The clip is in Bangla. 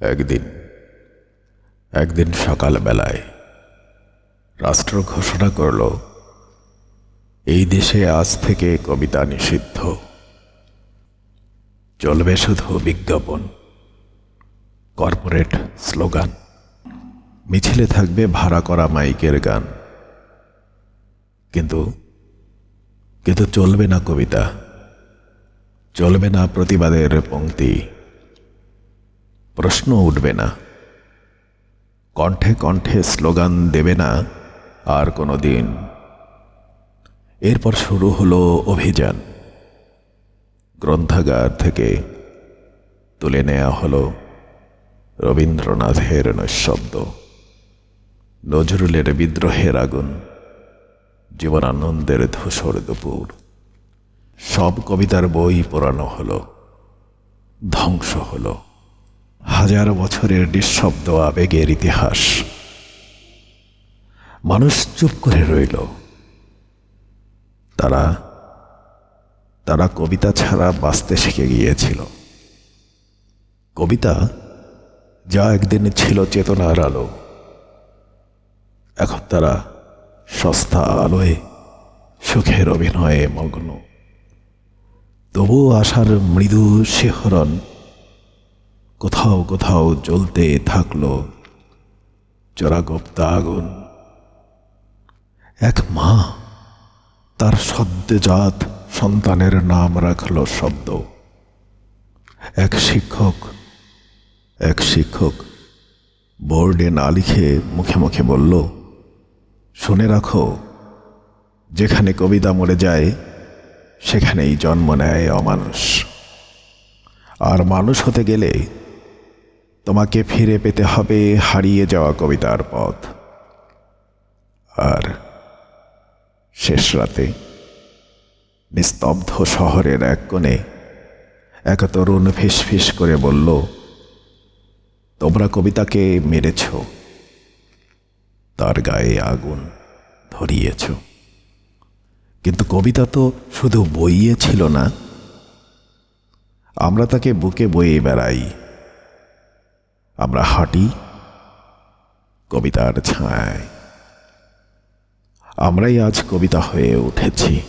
একদিন একদিন সকালবেলায় রাষ্ট্র ঘোষণা করল, এই দেশে আজ থেকে কবিতা নিষিদ্ধ। চলবে শুধু বিজ্ঞাপন, কর্পোরেট স্লোগান। মিছিলে থাকবে ভাড়া করা মাইকের গান। কিন্তু কিন্তু চলবে না কবিতা, চলবে না প্রতিবাদের পংক্তি প্রশ্ন উঠবে না। কণ্ঠে কণ্ঠে স্লোগান দেবে না আর কোনো দিন এরপর শুরু হলো অভিযান। গ্রন্থাগার থেকে তুলে নেওয়া হলো রবীন্দ্রনাথের নৈশব্দ, নজরুলের বিদ্রোহের আগুন, জীবনানন্দের ধূসর দুপুর। সব কবিতার বই পোড়ানো হলো, ধ্বংস হলো। হাজার বছরের নিঃশব্দ আবেগের ইতিহাস। মানুষ চুপ করে রইল। তারা তারা কবিতা ছাড়া বাঁচতে শিখে গিয়েছিল। কবিতা যা একদিন ছিল চেতনার আলো। এখন তারা সস্তা আলোয় সুখের অভিনয়ে মগ্ন। তবুও আশার মৃদু শিহরণ কোথাও কোথাও জ্বলতে থাকল চোরাগোপ্তা আগুন। এক মা তার সদ্যজাত সন্তানের নাম রাখল শব্দ। এক শিক্ষক এক শিক্ষক বোর্ডে না লিখে মুখে মুখে বলল, শুনে রাখো, যেখানে কবিতা মরে যায়, সেখানেই জন্ম নেয় অমানুষ। আর মানুষ হতে গেলে তোমাকে ফিরে পেতে হবে হারিয়ে যাওয়া কবিতার পথ। আর শেষ রাতে নিস্তব্ধ শহরের এক কোণে এক তরুণ ফিস ফিস করে বলল, তোমরা কবিতাকে মেরেছ, তার গায়ে আগুন ধরিয়েছ। কিন্তু কবিতা তো শুধু বইয়ে ছিল না। আমরা তাকে বুকে বয়ে বেড়াই আমরা হাঁটি কবিতার ছায়। আমরাই আজ কবিতা হয়ে উঠেছি।